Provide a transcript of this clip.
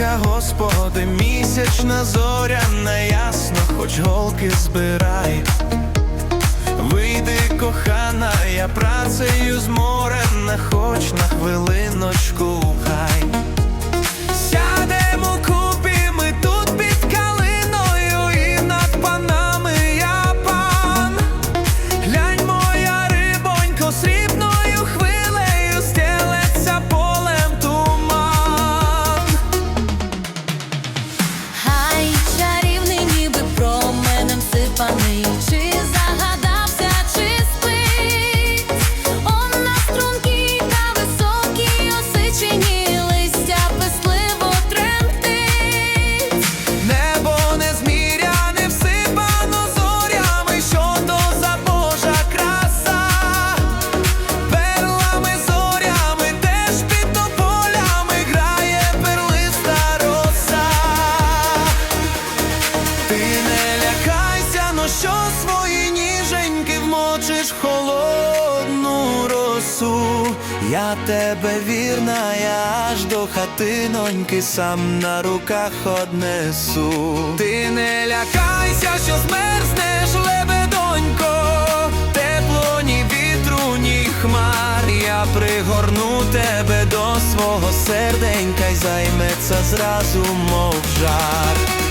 Господи, місячна зоря неясно, хоч голки збирай. Вийди, кохана, я працею зморена, хоч на хвилиночку funny. Росу. Я тебе вірна, я аж до хатиноньки сам на руках однесу. Ти не лякайся, що змерзнеш, лебедонько, тепло ні вітру, ні хмар. Я пригорну тебе до свого серденька й займеться зразу, мов жар.